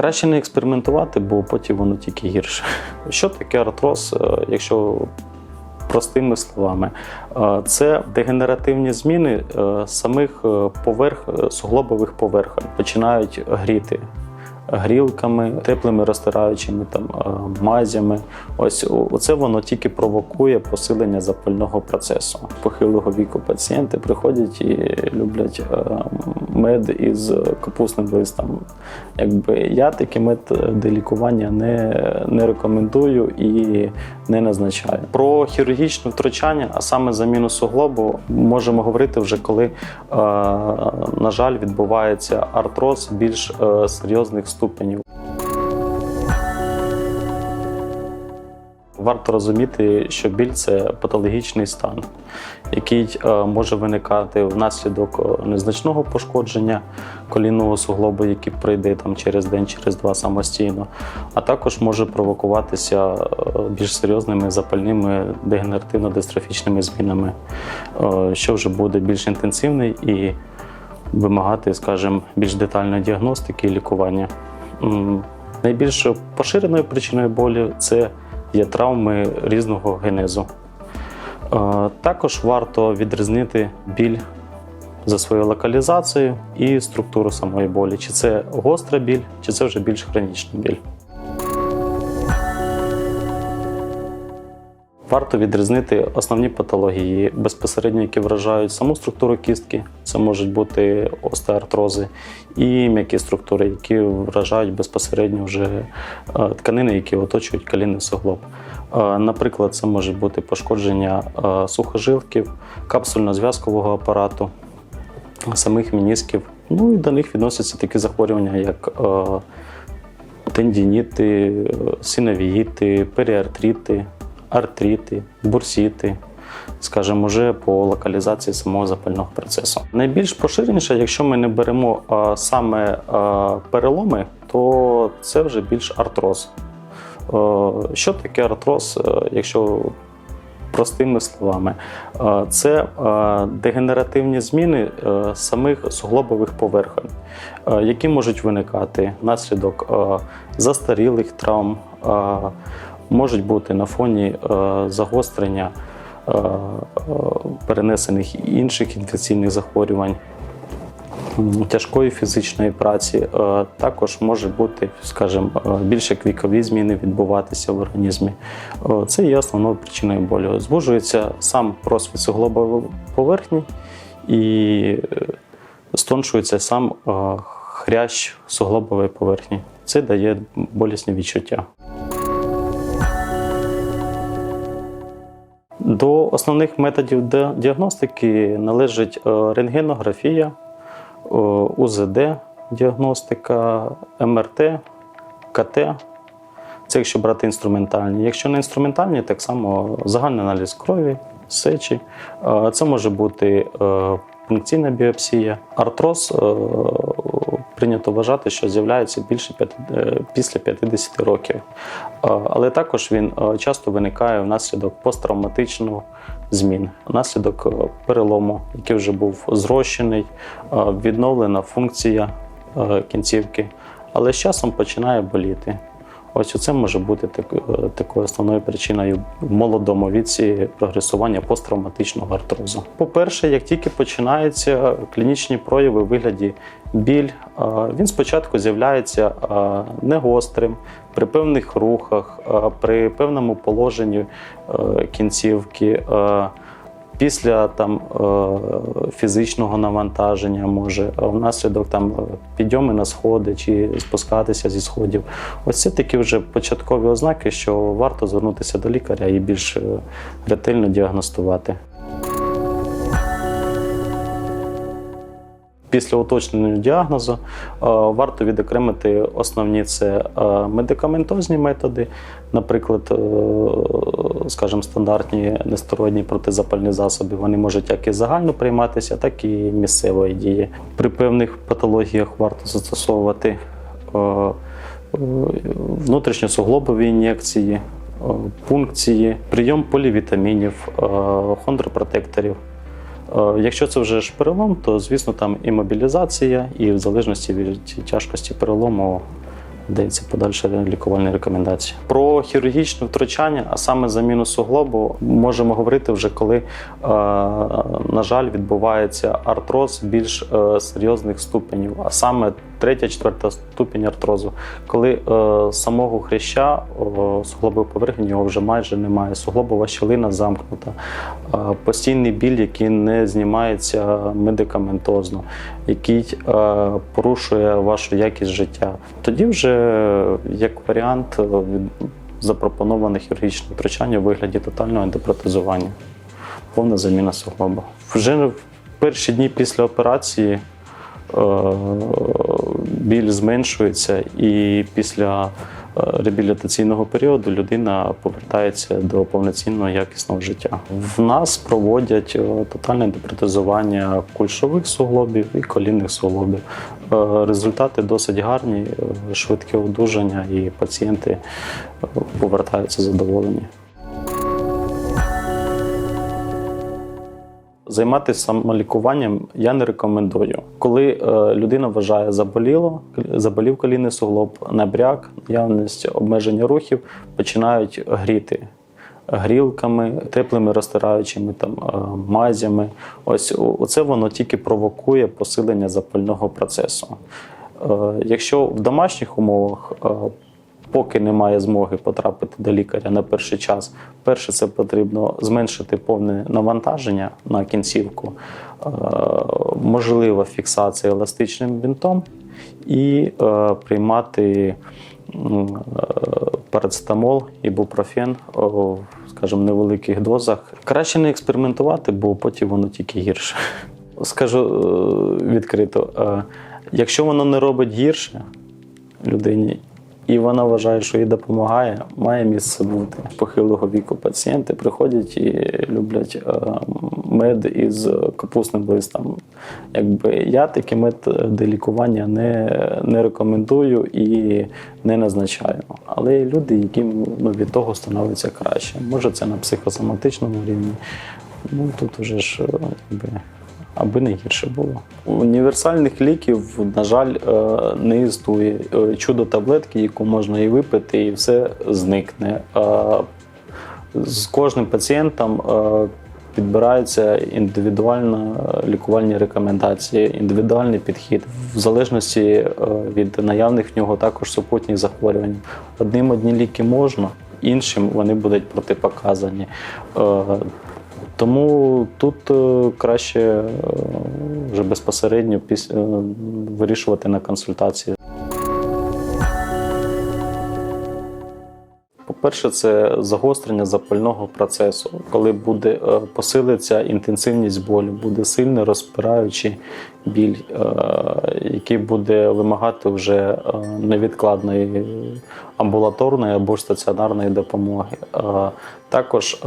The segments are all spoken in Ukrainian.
Краще не експериментувати, бо потім воно тільки гірше. Що таке артроз, е, якщо простими словами? Е, Це дегенеративні зміни е, самих поверх суглобових поверхонь. Починають гріти грілками, теплими розтираючими там е, мазями. Ось оце воно тільки провокує посилення запального процесу. Похилого віку пацієнти приходять і люблять е, мед із капусним листом. Якби я такий мед для лікування не, не рекомендую і не назначаю. Про хірургічне втручання, а саме заміну суглобу, можемо говорити вже коли, е, на жаль, відбувається артроз більш серйозних ступенів. Варто розуміти, що біль це патологічний стан, який е, може виникати внаслідок е, незначного пошкодження колінного суглобу, який пройде там через день, через два самостійно, а також може провокуватися е, більш серйозними запальними дегенеративно-дистрофічними змінами, що вже буде більш інтенсивний і вимагати, скажімо, більш детальної діагностики і лікування. Найбільш поширеною причиною болі це є травми різного генезу. Е, Також варто відрізнити біль за своєю локалізацією і структуру самої болі. Чи це гостра біль, чи це вже більш хронічна біль. Варто відрізнити основні патології, безпосередньо, які вражають саму структуру кістки. Це можуть бути остеартрози, і м'які структури, які вражають безпосередньо вже е, тканини, які оточують колінний суглоб. Е, Наприклад, це може бути пошкодження е, сухожилків, капсульно-зв'язкового апарату, самих мінісків. Ну і до них відносяться такі захворювання, як тендініти, синовіїти, періартрити, артрити, бурсіти, скажімо, вже по локалізації самого запального процесу. Найбільш поширеніше, якщо ми не беремо а, саме а, переломи, то це вже більш артроз. Е, Що таке артроз, е, якщо простими словами? Е, Це дегенеративні зміни самих суглобових поверхонь, які можуть виникати внаслідок застарілих травм, можуть бути на фоні е, загострення е, е, перенесених інших інфекційних захворювань. Тяжкої фізичної праці також може бути, скажімо, більше вікові зміни відбуватися в організмі. Це є основною причиною болю. Звужується сам просвіт суглобової поверхні і стоншується сам хрящ суглобової поверхні. Це дає болісні відчуття. До основних методів діагностики належить е, рентгенографія, е, УЗД, діагностика, МРТ, КТ. Це якщо брати інструментальні. Якщо не інструментальні, так само загальний аналіз крові, сечі. Е, Це може бути пункційна біопсія. Артроз прийнято вважати, що з'являється більше п'яти- е, після 50 років. Е, Але також він е, часто виникає внаслідок посттравматичного змін, внаслідок перелому, який вже був зрощений, відновлена функція кінцівки, але з часом починає боліти. Ось це може бути так, е, такою основною причиною в молодому віці прогресування посттравматичного артрозу. По-перше, як тільки починаються клінічні прояви у вигляді біль, е, він спочатку з'являється е, негострим, при певних рухах, при певному положенні кінцівки. Е, Після там е, фізичного навантаження може внаслідок там е, підйоми на сходи чи спускатися зі сходів. Ось це такі вже початкові ознаки, що варто звернутися до лікаря і більш е, ретельно діагностувати. Після уточнення діагнозу е, варто відокремити основні це е, медикаментозні методи, наприклад, е, скажімо, стандартні нестероїдні протизапальні засоби. Вони можуть як і загально прийматися, так і місцевої дії. При певних патологіях варто застосовувати внутрішньосуглобові ін'єкції, пункції, прийом полівітамінів, хондропротекторів. Е, Якщо це вже ж перелом, то звісно там і мобілізація, і в залежності від тяжкості перелому дається подальше лікувальні рекомендації. Про хірургічне втручання, а саме заміну суглобу, можемо говорити вже коли, е, на жаль, відбувається артроз більш е, серйозних ступенів, а саме третя, четверта ступінь артрозу, коли е, самого хряща о, суглобової поверхні його вже майже немає. Суглобова щелина замкнута, е, постійний біль, який не знімається медикаментозно, який е, порушує вашу якість життя. Тоді вже як варіант е, запропоноване хірургічне втручання у вигляді тотального ендопротезування, повна заміна суглоба. Вже в перші дні після операції е, біль зменшується, і після е, реабілітаційного періоду людина повертається до повноцінного якісного життя. В нас проводять е, тотальне депротезування кульшових суглобів і колінних суглобів. Е, Результати досить гарні, е, швидке одужання, і пацієнти е, повертаються задоволені. Займатися самолікуванням я не рекомендую. Коли е, людина вважає заболіло, заболів колінний суглоб, набряк, наявність обмеження рухів, починають гріти грілками, теплими розтираючими там е, мазями. Ось оце воно тільки провокує посилення запального процесу. Е, Якщо в домашніх умовах поки немає змоги потрапити до лікаря на перший час, перше це потрібно зменшити повне навантаження на кінцівку, е, можлива фіксація еластичним бінтом і е, приймати е, парацетамол, ібупрофен, о, скажімо, невеликих дозах. Краще не експериментувати, бо потім воно тільки гірше. Скажу відкрито, якщо воно не робить гірше людині, і вона вважає, що їй допомагає, має місце бути. Похилого віку пацієнти приходять і люблять е, мед із капусним листом. Якби я такі методи лікування не, не рекомендую і не назначаю. Але є люди, яким ну, від того становиться краще. Може, це на психосоматичному рівні. Ну тут вже ж е, якби, аби не гірше було. Універсальних ліків, на жаль, е, не існує. Е, Чудо таблетки, яку можна і випити, і все зникне. Е, З кожним пацієнтом підбираються індивідуальні лікувальні рекомендації, індивідуальний підхід в залежності від наявних в нього також супутніх захворювань. Одним одні ліки можна, іншим вони будуть протипоказані. Тому тут е, краще е, вже безпосередньо піс- е, вирішувати на консультації. По-перше, це загострення запального процесу, коли буде е, посилиться інтенсивність болю, буде сильний розпираючий біль, е, який буде вимагати вже е, невідкладної амбулаторної або ж стаціонарної допомоги. Також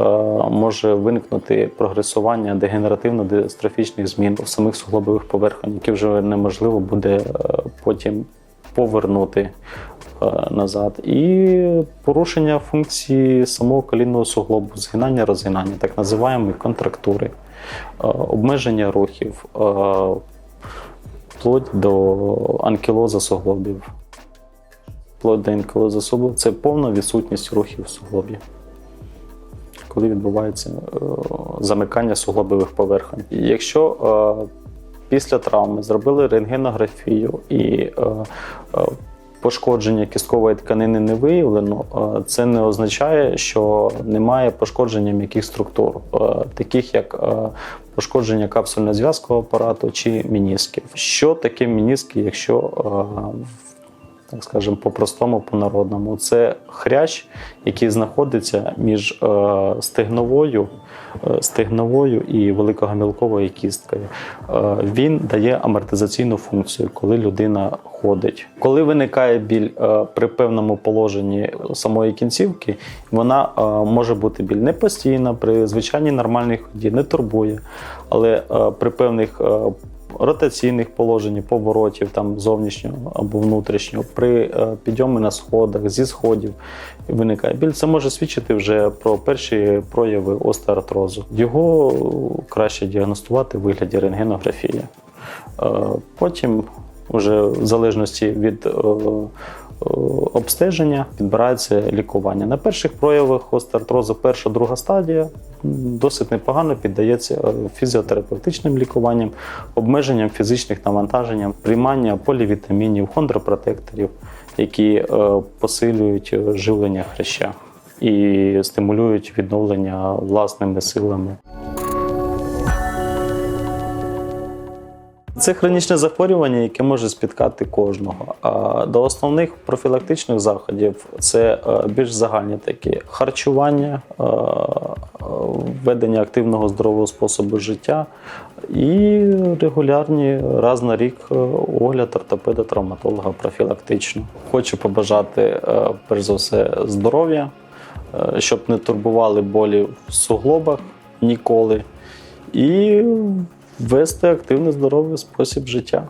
може виникнути прогресування дегенеративно-дистрофічних змін в самих суглобових поверхнях, які вже неможливо буде потім повернути назад. І порушення функції самого колінного суглобу, згинання, розгинання, так називаємо контрактури, е, обмеження рухів, е, вплоть до анкілоза суглобів. Вплоть до анкілоза суглобів це повна відсутність рухів в суглобі. Коли відбувається е, замикання суглобових поверхонь. Якщо е, після травми зробили рентгенографію і е, е, пошкодження кісткової тканини не виявлено, е, це не означає, що немає пошкодження м'яких структур, е, таких як е, пошкодження капсульно-зв'язкового апарату чи мінісків. Що таке мініски, якщо так скажемо, по-простому, по-народному. Це хрящ, який знаходиться між е, стегновою, е, стегновою і великогамілковою кісткою. Е, він дає амортизаційну функцію, коли людина ходить. Коли виникає біль при певному положенні самої кінцівки, вона може бути біль не постійна, при звичайній нормальній ході не турбує, але при певних ротаційних положень, поворотів там зовнішнього або внутрішнього, при е, підйомі на сходах, зі сходів виникає біль. Це може свідчити вже про перші прояви остеоартрозу. Його краще діагностувати в вигляді рентгенографії. Е, Потім, уже в залежності від е, обстеження, підбирається лікування. На перших проявах остеоартрозу перша друга стадія досить непогано піддається е, фізіотерапевтичним лікуванням, обмеженням фізичних навантаженням, приймання полівітамінів, хондропротекторів, які е, посилюють е, живлення хряща і стимулюють відновлення власними силами. Це хронічне захворювання, яке може спіткати кожного. До основних профілактичних заходів це е, більш загальні такі харчування, е, е, ведення активного здорового способу життя і регулярні раз на рік огляд ортопеда-травматолога профілактично. Хочу побажати перш за все здоров'я, щоб не турбували болі в суглобах ніколи. І вести активний здоровий спосіб життя.